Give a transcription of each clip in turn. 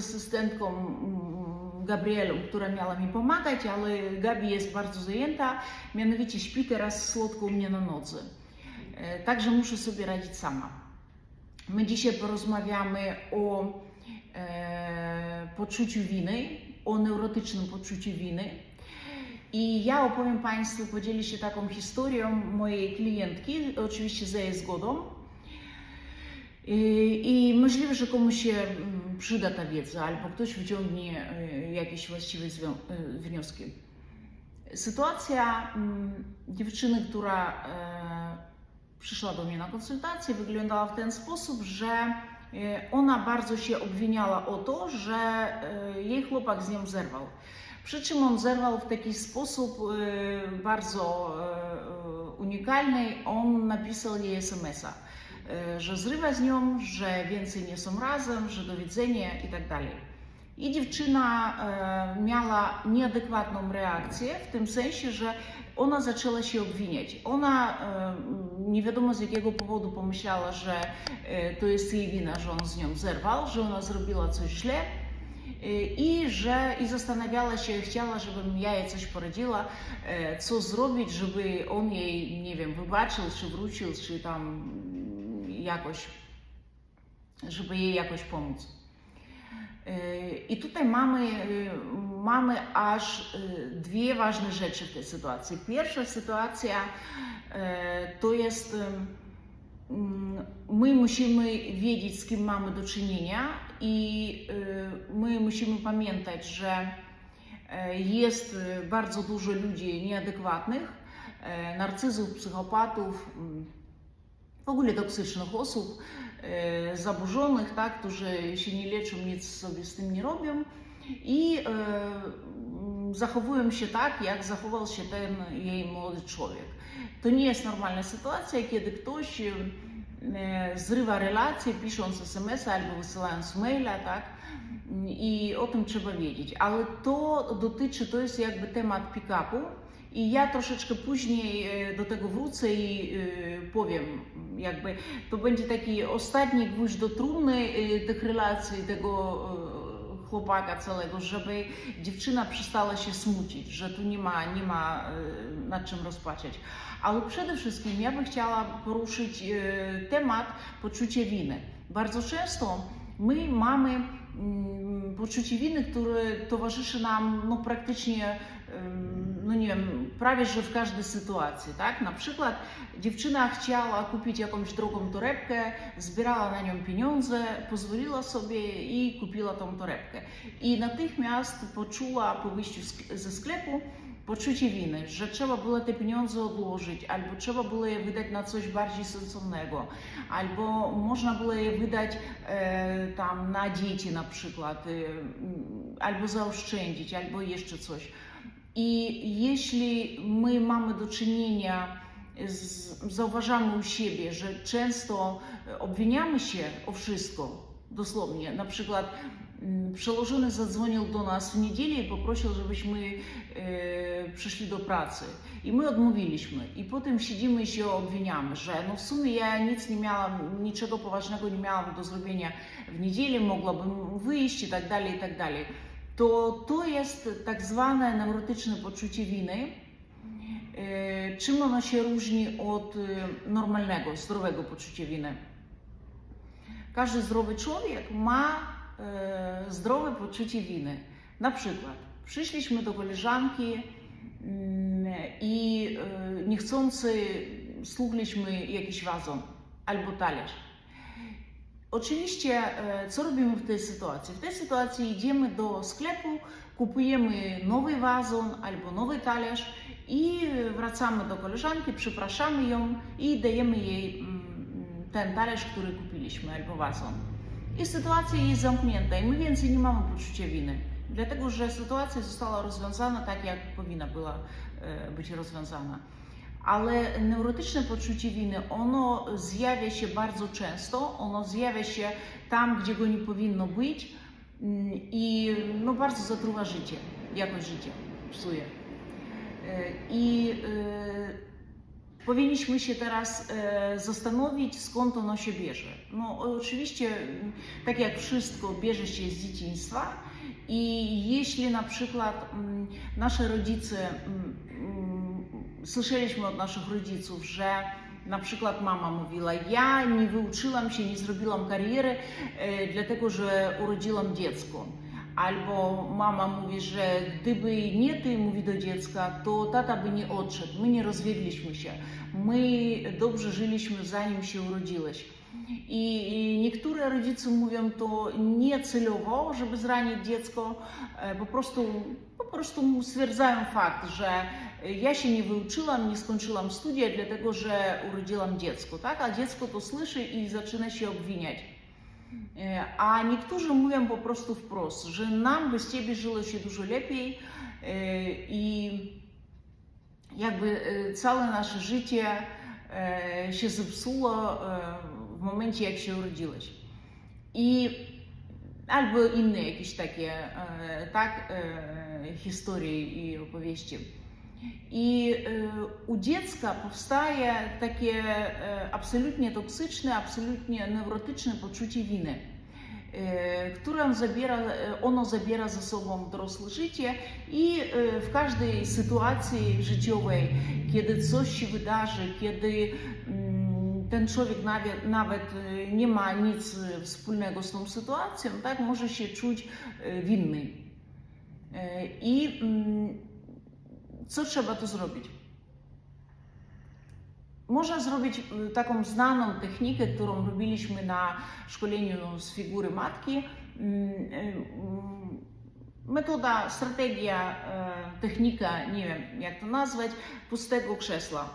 asystentką mm, Gabrielą, która miała mi pomagać, ale Gabi jest bardzo zajęta, mianowicie śpi teraz słodko u mnie na nodze. E, Także muszę sobie radzić sama. My dzisiaj porozmawiamy o e, poczuciu winy, o neurotycznym poczuciu winy. I ja opowiem Państwu, podzielę się taką historią mojej klientki, oczywiście za jej zgodą. I, I możliwe, że komuś się mm, przyda ta wiedza, albo ktoś wyciągnie e, jakieś właściwe e, wnioski. Sytuacja mm, dziewczyny, która e, przyszła do mnie na konsultację, wyglądała w ten sposób, że ona bardzo się obwiniała o to, że jej chłopak z nią zerwał. Przy czym on zerwał w taki sposób bardzo unikalny. On napisał jej SMS-a, że zrywa z nią, że więcej nie są razem, że do widzenia i tak dalej. I dziewczyna e, miała nieadekwatną reakcję w tym sensie, że ona zaczęła się obwiniać. Ona e, nie wiadomo z jakiego powodu pomyślała, że e, to jest jej wina, że on z nią zerwał, że ona zrobiła coś źle e, i że i zastanawiała się, chciała, żebym ja jej coś poradziła, e, co zrobić, żeby on jej, nie wiem, wybaczył, czy wrócił, czy tam jakoś, żeby jej jakoś pomóc. E, I tutaj mamy, e, mamy aż e, dwie ważne rzeczy w tej sytuacji. Pierwsza sytuacja to jest, mm, my musimy wiedzieć, z kim mamy do czynienia, i my musimy pamiętać, że jest bardzo dużo ludzi nieadekwatnych, narcyzów, psychopatów, mm, w ogóle toksycznych osób, e, zaburzonych, tak, którzy się nie leczą, nic sobie z tym nie robią i e, mm, zachowują się tak, jak zachował się ten jej młody człowiek. To nie jest normalna sytuacja, kiedy ktoś e, zrywa relacje, pisząc SMS albo wysyłając maila, tak, i o tym trzeba wiedzieć. Ale to dotyczy, to jest jakby temat pick-upu, i ja troszeczkę później e, do tego wrócę i e, powiem, jakby to będzie taki ostatni gwóźdź do trumny e, tych relacji, tego chłopaka całego, żeby dziewczyna przestała się smucić, że tu nie ma, nie ma nad czym rozpaczać. Ale przede wszystkim ja bym chciała poruszyć temat poczucia winy. Bardzo często my mamy mm, poczucie winy, które towarzyszy nam no, praktycznie no nie wiem, prawie że w każdej sytuacji, tak? Na przykład dziewczyna chciała kupić jakąś drogą torebkę, zbierała na nią pieniądze, pozwoliła sobie i kupiła tą torebkę. I natychmiast poczuła po wyjściu ze sklepu poczucie winy, że trzeba było te pieniądze odłożyć, albo trzeba było je wydać na coś bardziej sensownego, albo można było je wydać e, tam na dzieci na przykład, e, albo zaoszczędzić, albo jeszcze coś. I jeśli my mamy do czynienia z, zauważamy u siebie, że często obwiniamy się o wszystko, dosłownie, na przykład mm, przełożony zadzwonił do nas w niedzielę i poprosił, żebyśmy e, przyszli do pracy. I my odmówiliśmy. I potem siedzimy i się obwiniamy, że no w sumie ja nic nie miałam, niczego poważnego nie miałam do zrobienia w niedzielę, mogłabym wyjść i tak dalej, i tak dalej to to jest tak zwane neurotyczne poczucie winy. E, Czym ono się różni od e, normalnego, zdrowego poczucia winy? Każdy zdrowy człowiek ma e, zdrowe poczucie winy. Na przykład przyszliśmy do koleżanki mm, i niechcący stłukliśmy jakiś wazon albo talerz. Oczywiście, e, co robimy w tej sytuacji? W tej sytuacji idziemy do sklepu, kupujemy nowy wazon albo nowy talerz i wracamy do koleżanki, przepraszamy ją i dajemy jej mm, ten talerz, który kupiliśmy albo wazon. I sytuacja jest zamknięta i my więcej nie mamy poczucia winy, dlatego że sytuacja została rozwiązana tak, jak powinna była e, być rozwiązana ale neurotyczne poczucie winy, ono zjawia się bardzo często, ono zjawia się tam, gdzie go nie powinno być mm, i no, bardzo zatruwa życie, jakość życia psuje. E, I Powinniśmy się teraz e, zastanowić, skąd ono się bierze. No, oczywiście, tak jak wszystko, bierze się z dzieciństwa. I jeśli na przykład mm, nasze rodzice, mm, słyszeliśmy od naszych rodziców, że na przykład mama mówiła, ja nie wyuczyłam się, nie zrobiłam kariery, e, dlatego że urodziłam dziecko. Albo mama mówi, że gdyby nie ty, mówi do dziecka, to tata by nie odszedł, my nie rozwiedliśmy się, my dobrze żyliśmy zanim się urodziłeś. I niektóre rodzice mówią to nie celowo, żeby zranić dziecko, e, po prostu, po prostu stwierdzają fakt, że ja się nie wyuczyłam, nie skończyłam studia, dlatego że urodziłam dziecko, tak? A dziecko to słyszy i zaczyna się obwiniać. E, A niektórzy mówią po prostu wprost, że nam bez ciebie żyło się dużo lepiej e, i jakby e, całe nasze życie się zepsuło w momencie, jak się urodziłeś. I albo inne jakieś takie tak, historie i opowieści. I e, u dziecka powstaje takie e, absolutnie toksyczne, absolutnie neurotyczne poczucie winy, e, które zabiera, ono zabiera ze sobą dorosłe życie i w każdej sytuacji życiowej, kiedy coś się wydarzy, kiedy mm, ten człowiek nawet, nawet nie ma nic wspólnego z tą sytuacją, tak, może się czuć winny. I mm, co trzeba tu zrobić? Można zrobić y, taką znaną technikę, którą robiliśmy na szkoleniu z figury matki. Mm, y, mm, Metoda, strategia, e, technika, nie wiem jak to nazwać, pustego krzesła.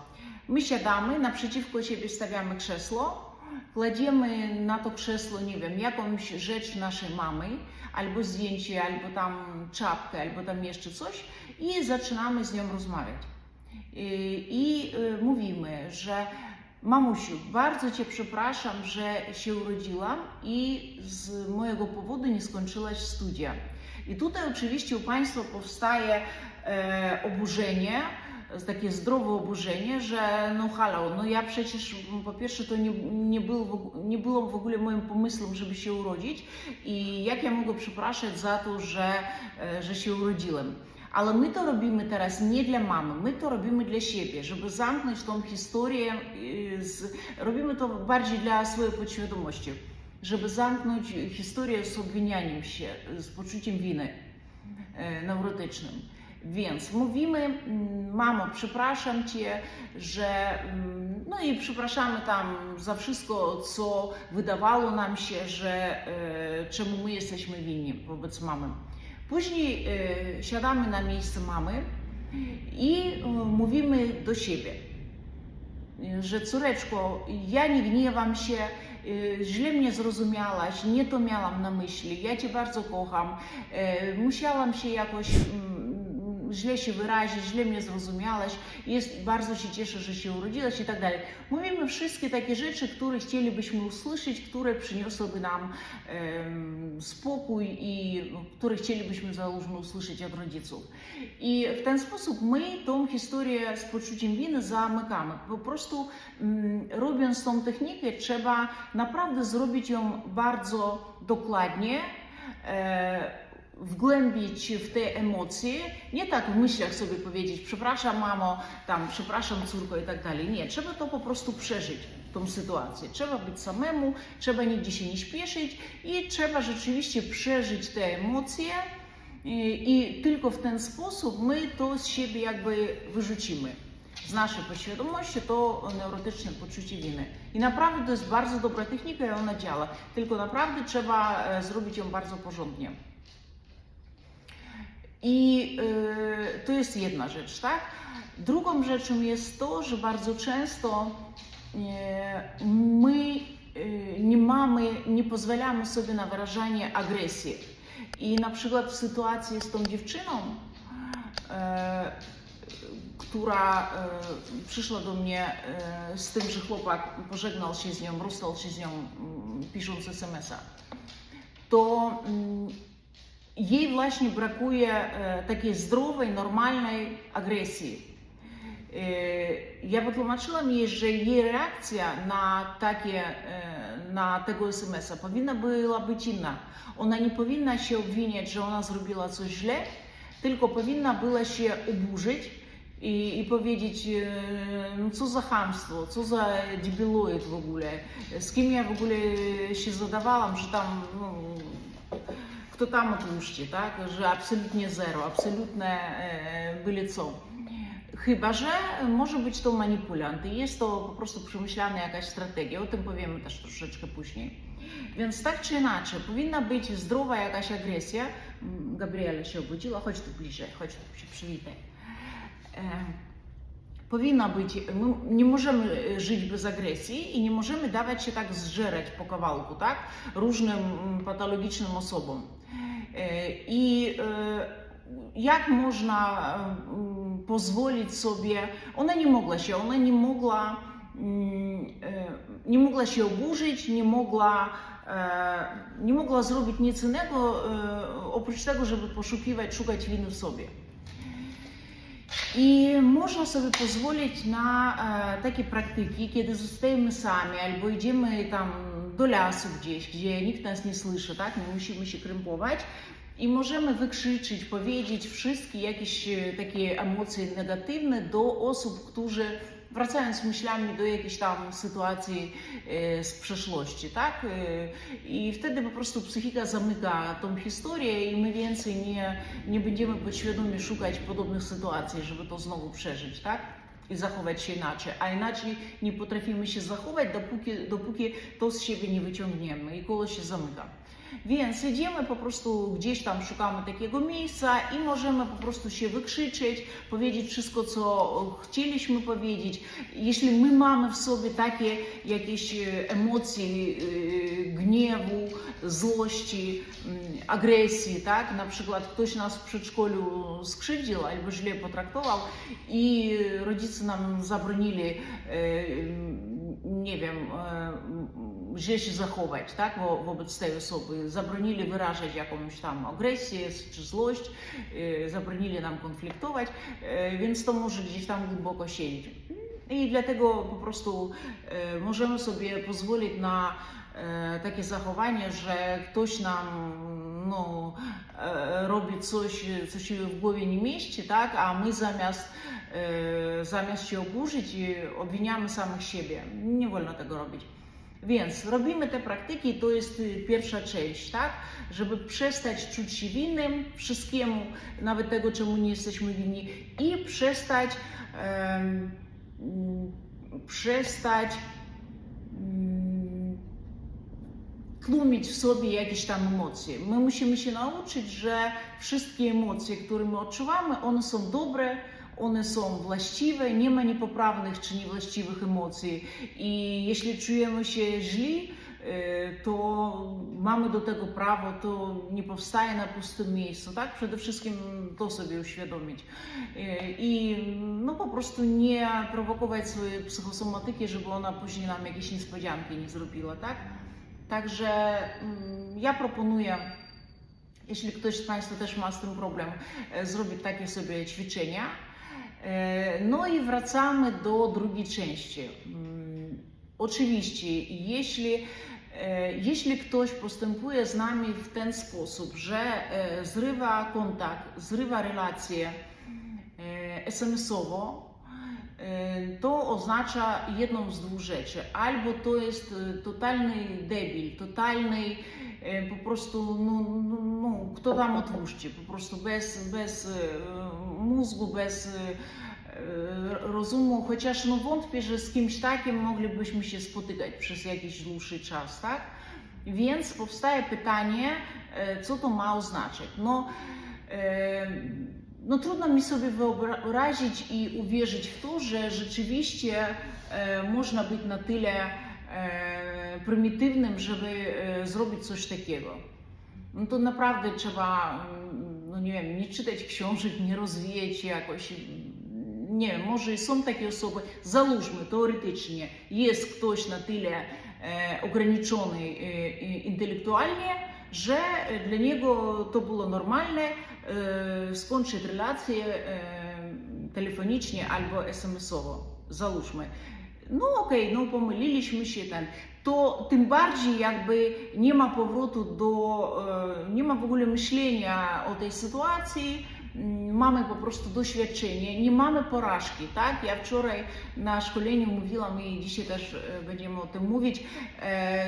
My siadamy, naprzeciwko siebie stawiamy krzesło, kładziemy na to krzesło, nie wiem, jakąś rzecz naszej mamy, albo zdjęcie, albo tam czapkę, albo tam jeszcze coś i zaczynamy z nią rozmawiać. I, y, mówimy, że mamusiu, bardzo Cię przepraszam, że się urodziłam i z mojego powodu nie skończyłaś studia. I tutaj oczywiście u Państwa powstaje e, oburzenie, takie zdrowe oburzenie, że no halo, no ja przecież m, po pierwsze to nie, nie, było, nie było w ogóle moim pomysłem, żeby się urodzić i jak ja mogę przepraszać za to, że, e, że się urodziłem. Ale my to robimy teraz nie dla mamy, my to robimy dla siebie, żeby zamknąć tą historię, y, z, robimy to bardziej dla swojej podświadomości, żeby zamknąć historię z obwinianiem się, z poczuciem winy e, neurotycznym. Więc mówimy, mm, mamo, przepraszam cię, że. mm, No i przepraszamy tam za wszystko, co wydawało nam się, że e, czemu my jesteśmy winni wobec mamy. Później e, siadamy na miejsce mamy i e, mówimy do siebie, że córeczko, ja nie gniewam się, źle mnie zrozumiałaś, nie to miałam na myśli, ja cię bardzo kocham, musiałam się jakoś mm, źle się wyrazić, źle mnie zrozumiałaś, jest, bardzo się cieszę, że się urodziłaś i tak dalej. Mówimy wszystkie takie rzeczy, które chcielibyśmy usłyszeć, które przyniosłyby nam em, spokój i które chcielibyśmy, załóżmy, usłyszeć od rodziców. I w ten sposób my tą historię z poczuciem winy zamykamy. Po prostu mm, robiąc tą technikę, trzeba naprawdę zrobić ją bardzo dokładnie. E, wgłębić w te emocje, nie tak w myślach sobie powiedzieć, przepraszam mamo, tam, przepraszam córko i tak dalej. Nie, trzeba to po prostu przeżyć, tą sytuację. Trzeba być samemu, trzeba nigdzie się nie śpieszyć i trzeba rzeczywiście przeżyć te emocje i, i tylko w ten sposób my to z siebie jakby wyrzucimy. Z naszej podświadomości to neurotyczne poczucie winy. I naprawdę to jest bardzo dobra technika i ona działa. Tylko naprawdę trzeba e, zrobić ją bardzo porządnie. I y, to jest jedna rzecz, tak? Drugą rzeczą jest to, że bardzo często y, my y, nie mamy, nie pozwalamy sobie na wyrażanie agresji. I na przykład w sytuacji z tą dziewczyną, e, która e, przyszła do mnie e, z tym, że chłopak pożegnał się z nią, rozstał się z nią, mm, pisząc SMS-a, to mm, e, e, inna. Ona nie powinna się obwiniać, że ona zrobiła coś źle, tylko powinna była się oburzyć i, i powiedzieć, e, no co za chamstwo, co za debiloid w ogóle, z kim ja w ogóle się zadawałam, że tam, no, kto tam otłuszczy, tak, że absolutnie zero, absolutne e, byle co. Chyba, że może być to manipulant i jest to po prostu przemyślana jakaś strategia, o tym powiemy też troszeczkę później. Więc tak czy inaczej, powinna być zdrowa jakaś agresja. Gabriela się obudziła, chodź tu bliżej, chodź tu się przywitaj. E, powinna być, my nie możemy e, żyć bez agresji i nie możemy dawać się tak zżerać po kawałku, tak? Różnym mm, patologicznym osobom. E, I e, jak można mm, pozwolić sobie, ona nie mogła się, ona nie mogła, mm, e, nie mogła się oburzyć, nie mogła, e, nie mogła zrobić nic innego, e, oprócz tego, żeby poszukiwać, szukać winy w sobie. I można sobie pozwolić na e, takie praktyki, kiedy zostajemy sami albo idziemy tam do lasu gdzieś, gdzie nikt nas nie słyszy, tak? Nie musimy się krępować i możemy wykrzyczyć, powiedzieć wszystkie jakieś takie emocje negatywne do osób, którzy wracając myślami do jakiejś tam sytuacji z przeszłości, tak? I wtedy po prostu psychika zamyka tą historię i my więcej nie, nie będziemy podświadomie szukać podobnych sytuacji, żeby to znowu przeżyć, tak? I zachować się inaczej, a inaczej nie potrafimy się zachować, dopóki, dopóki to z siebie nie wyciągniemy i koło się zamyka. Więc idziemy po prostu gdzieś tam, szukamy takiego miejsca i możemy po prostu się wykrzyczeć, powiedzieć wszystko, co chcieliśmy powiedzieć. Jeśli my mamy w sobie takie jakieś e, emocje e, gniewu, złości, mm, agresji, tak? Na przykład ktoś nas w przedszkolu skrzywdził albo źle potraktował i rodzice nam zabronili e, nie wiem, się zachować tak, wo- wobec tej osoby. Zabronili wyrażać jakąś tam agresję czy złość, e, zabronili nam konfliktować, e, więc to może gdzieś tam głęboko siedzieć. I dlatego po prostu e, możemy sobie pozwolić na takie zachowanie, że ktoś nam no, robi coś, co się w głowie nie mieści, tak? a my zamiast, zamiast się oburzyć, obwiniamy samych siebie. Nie wolno tego robić. Więc robimy te praktyki, to jest y, pierwsza część, tak? Żeby przestać czuć się winnym wszystkiemu, nawet tego, czemu nie jesteśmy winni, i przestać, mm, przestać mm, tłumić w sobie jakieś tam emocje. My musimy się nauczyć, że wszystkie emocje, które my odczuwamy, one są dobre, one są właściwe, nie ma niepoprawnych czy niewłaściwych emocji. I jeśli czujemy się źli, y, to mamy do tego prawo, to nie powstaje na pustym miejscu, tak? Przede wszystkim to sobie uświadomić. Y, I no po prostu nie prowokować swojej psychosomatyki, żeby ona później nam jakieś niespodzianki nie zrobiła, tak? Także mm, ja proponuję, jeśli ktoś z Państwa też ma z tym problem, e, zrobić takie sobie ćwiczenia. E, No i wracamy do drugiej części. Mm, Oczywiście, jeśli, e, jeśli ktoś postępuje z nami w ten sposób, że e, zrywa kontakt, zrywa relacje e, SMS-owo, to oznacza jedną z dwóch rzeczy. Albo to jest totalny debil, totalny po prostu, no, no, no kto tam otłuszczy, po prostu bez, bez e, mózgu, bez e, e, rozumu, chociaż no wątpię, że z kimś takim moglibyśmy się spotykać przez jakiś dłuższy czas, tak? Więc powstaje pytanie, e, co to ma oznaczać? No, e, no trudno mi sobie wyobrazić i uwierzyć w to, że rzeczywiście e, można być na tyle e, prymitywnym, żeby e, zrobić coś takiego. No to naprawdę trzeba, mm, no nie wiem, nie czytać książek, nie rozwijać się jakoś. Nie wiem, może są takie osoby, załóżmy teoretycznie, jest ktoś na tyle e, ograniczony e, e, intelektualnie, że dla niego to było normalne e, skończyć relację e, telefonicznie albo SMS-owo. Załóżmy. No okej, no pomyliliśmy się ten. To tym bardziej jakby nie ma powrotu do, nie ma w ogóle myślenia o tej sytuacji, mamy po prostu doświadczenie, nie mamy porażki, tak? Ja wczoraj na szkoleniu mówiłam i dzisiaj też będziemy o tym mówić,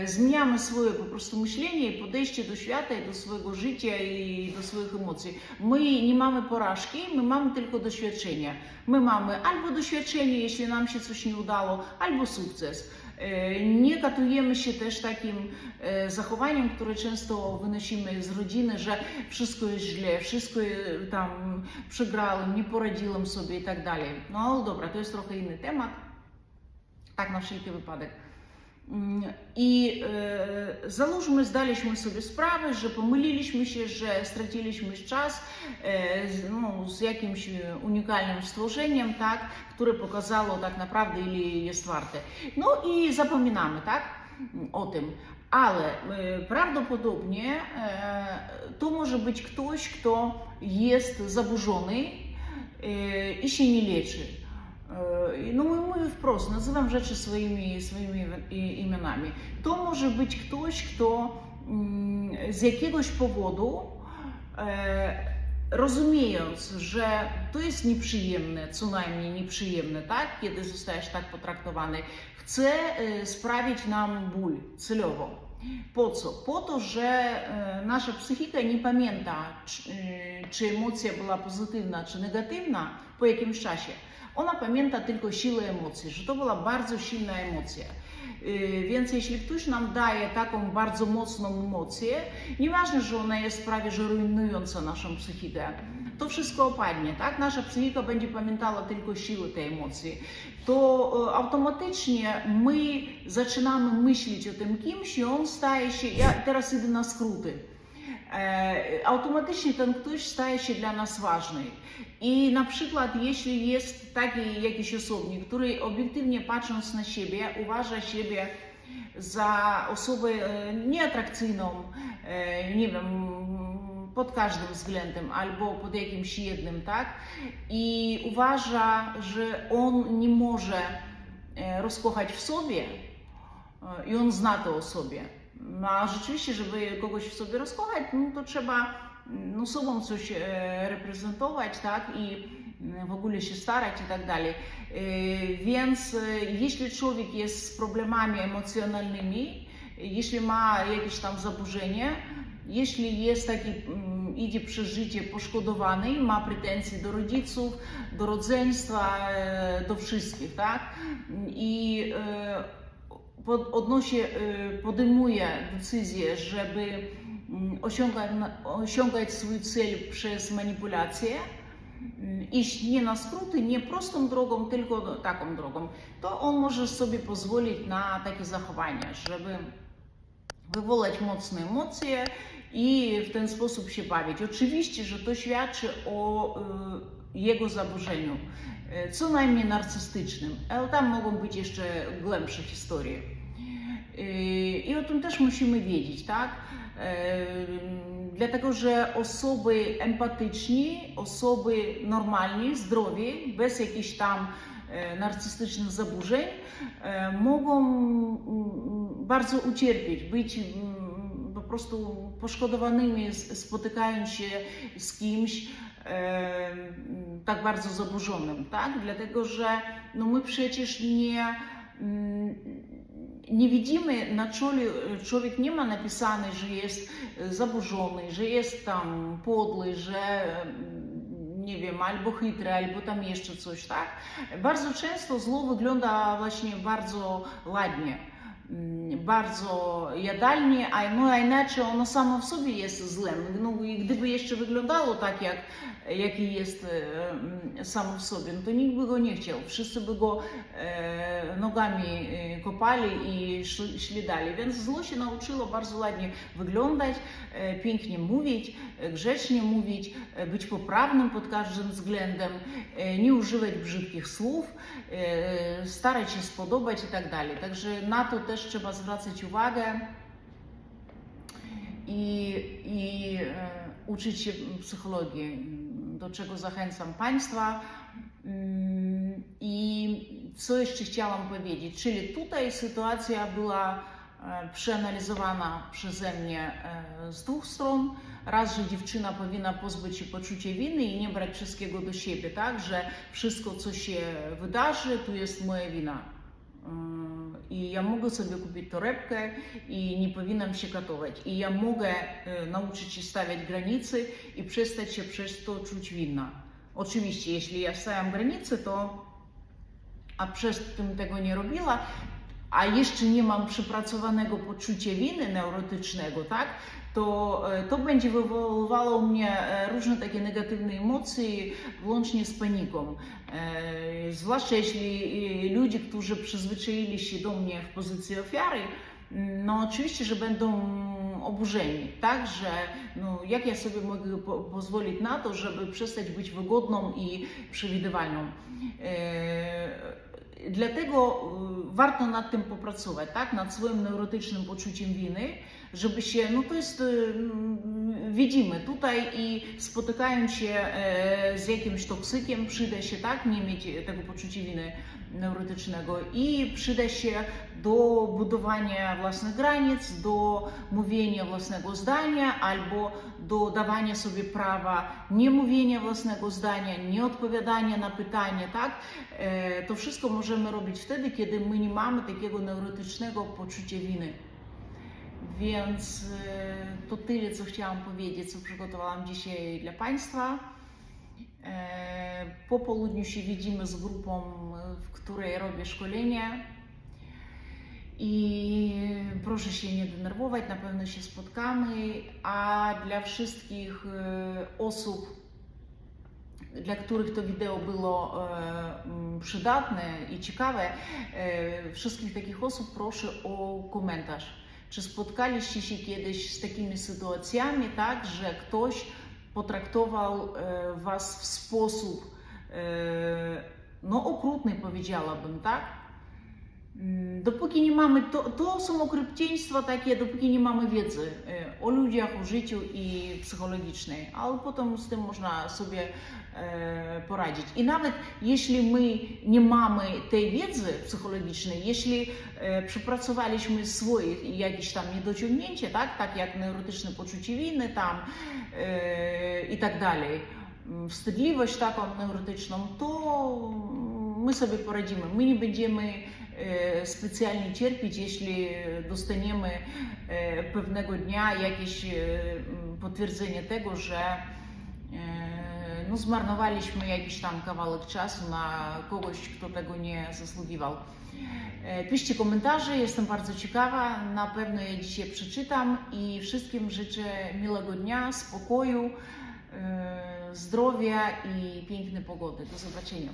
zmieniamy swoje po prostu myślenie i podejście do świata do swojego życia i do swoich emocji. My nie mamy porażki, my mamy tylko doświadczenie. My mamy albo doświadczenie, jeśli nam się coś nie udało, albo sukces. E, Nie katujemy się też takim e, zachowaniem, które często wynosimy z rodziny, że wszystko jest źle, wszystko e, tam przegrałem, nie poradziłem sobie i tak dalej. No ale dobra, to jest trochę inny temat. Tak na wszelki wypadek. Mm, I e, załóżmy, zdaliśmy sobie sprawę, że pomyliliśmy się, że straciliśmy czas e, z, no, z jakimś e, unikalnym stworzeniem, tak, które pokazało tak naprawdę, ile jest warte. No i zapominamy, tak, o tym. E, prawdopodobnie to może być ktoś, kto jest zaburzony i się nie leczy. Nazywam rzeczy swoimi, swoimi i- imionami. To może być ktoś, kto mm, z jakiegoś powodu, e, rozumiejąc, że to jest nieprzyjemne, co najmniej nieprzyjemne, tak, kiedy zostajesz tak potraktowany, chce sprawić nam ból celowo. Po co? Po to, że e, nasza psychika nie pamięta, e, czy emocja była pozytywna, czy negatywna po jakimś czasie. Ona pamięta tylko siłę emocji, że to była bardzo silna emocja. Yy, Więc jeśli ktoś nam daje taką bardzo mocną emocję, nieważne, że ona jest prawie że rujnująca naszą psychikę, to wszystko opadnie, tak? Nasza psychika będzie pamiętała tylko siłę tej emocji. To e, automatycznie my zaczynamy myśleć o tym kimś i on staje się, ja teraz idę na skróty, automatycznie ten ktoś staje się dla nas ważny. I na przykład, jeśli jest taki jakiś osobnik, który obiektywnie patrząc na siebie, uważa siebie za osobę e, nieatrakcyjną, e, nie wiem, pod każdym względem albo pod jakimś jednym, tak? I uważa, że on nie może e, rozkochać w sobie e, i on zna to o sobie. No, A rzeczywiście, żeby kogoś w sobie rozkochać, no to trzeba no, sobą coś e, reprezentować, tak? I mm, w ogóle się starać i tak dalej. E, Więc e, jeśli człowiek jest z problemami emocjonalnymi, jeśli ma jakieś tam zaburzenie, jeśli jest taki, mm, idzie przez życie poszkodowany, ma pretensje do rodziców, do rodzeństwa, e, do wszystkich, tak? I e, pod, odnosi, e, podejmuje decyzję, żeby mm, osiągać, osiągać swój cel przez manipulację, mm, iść nie na skróty, nie prostą drogą, tylko taką drogą, to on może sobie pozwolić na takie zachowania, żeby wywołać mocne emocje i w ten sposób się bawić. Oczywiście, że to świadczy o y, jego zaburzeniu, y, co najmniej narcystycznym, ale tam mogą być jeszcze głębsze historie. Y, I o tym też musimy wiedzieć, tak? Y, Dlatego, że osoby empatyczni, osoby normalni, zdrowi, bez jakichś tam e, narcystycznych zaburzeń, e, mogą bardzo ucierpieć, być po prostu poszkodowanymi, spotykając się z kimś e, tak bardzo zaburzonym, tak? Dlatego, że no my przecież nie mm, nie widzimy na czole, człowiek nie ma napisane, że jest zaburzony, że jest tam podły, że nie wiem, albo chytry, albo tam jeszcze coś, tak? Bardzo często zło wygląda właśnie bardzo ładnie, bardzo jadalnie, a, no, a inaczej ono samo w sobie jest złem. No i gdyby jeszcze wyglądało tak, jak, jaki jest e, mm, samo w sobie, no to nikt by go nie chciał. Wszyscy by go e, nogami e, kopali i szli, szli dalej. Więc zło się nauczyło bardzo ładnie wyglądać, e, pięknie mówić, e, grzecznie mówić, e, być poprawnym pod każdym względem, e, nie używać brzydkich słów, e, starać się spodobać i tak dalej. Także na to też trzeba zwracać uwagę i, i e, uczyć się psychologii, do czego zachęcam Państwa. Mm, I co jeszcze chciałam powiedzieć? Czyli tutaj sytuacja była e, przeanalizowana przeze mnie e, z dwóch stron. Raz, że dziewczyna powinna pozbyć się poczucia winy i nie brać wszystkiego do siebie, tak? Że wszystko, co się wydarzy, to jest moja wina. Sobie kupić torebkę i nie powinnam się katować. I ja mogę e, nauczyć się stawiać granice i przestać się przez to czuć winna. Oczywiście, jeśli ja stawiam granice, to a przez tym tego nie robiła, a jeszcze nie mam przepracowanego poczucia winy neurotycznego, tak, to e, to będzie wywoływało u mnie e, różne takie negatywne emocje, włącznie z paniką. E, Zwłaszcza jeśli ludzie, którzy przyzwyczaili się do mnie w pozycji ofiary, no oczywiście, że będą oburzeni, tak, że no, jak ja sobie mogę po pozwolić na to, żeby przestać być wygodną i przewidywalną. Dlatego y, warto nad tym popracować, tak? nad swoim neurotycznym poczuciem winy, żeby się, no to jest, y, mm, widzimy tutaj i spotykając się e, z jakimś toksykiem, przyda się, tak, nie mieć tego poczucia winy neurotycznego i przyda się do budowania własnych granic, do mówienia własnego zdania albo do dawania sobie prawa nie mówienia własnego zdania, nie odpowiadania na pytanie, tak? E, To wszystko możemy robić wtedy, kiedy my nie mamy takiego neurotycznego poczucia winy. Więc e, to tyle, co chciałam powiedzieć, co przygotowałam dzisiaj dla Państwa. E, Po południu się widzimy z grupą, w której robię szkolenie. I proszę się nie denerwować, na pewno się spotkamy. A dla wszystkich e, osób, dla których to wideo było e, przydatne i ciekawe, e, wszystkich takich osób proszę o komentarz. Czy spotkaliście się kiedyś z takimi sytuacjami, tak, że ktoś potraktował e, Was w sposób e, no, okrutny, powiedziałabym, tak? Mm, Dopóki nie mamy, to, to są takie, dopóki nie mamy wiedzy e, o ludziach, o życiu i psychologicznej, ale potem z tym można sobie e, poradzić. I nawet jeśli my nie mamy tej wiedzy psychologicznej, jeśli e, przepracowaliśmy swoje jakieś tam niedociągnięcie, tak, tak jak neurotyczne poczucie winy tam e, i tak dalej, m, wstydliwość taką neurotyczną, to my sobie poradzimy. My nie będziemy specjalnie cierpieć, jeśli dostaniemy e, pewnego dnia jakieś e, potwierdzenie tego, że e, no, zmarnowaliśmy jakiś tam kawałek czasu na kogoś, kto tego nie zasługiwał. E, Piszcie komentarze, jestem bardzo ciekawa, na pewno je dzisiaj przeczytam i wszystkim życzę miłego dnia, spokoju, e, zdrowia i pięknej pogody. Do zobaczenia.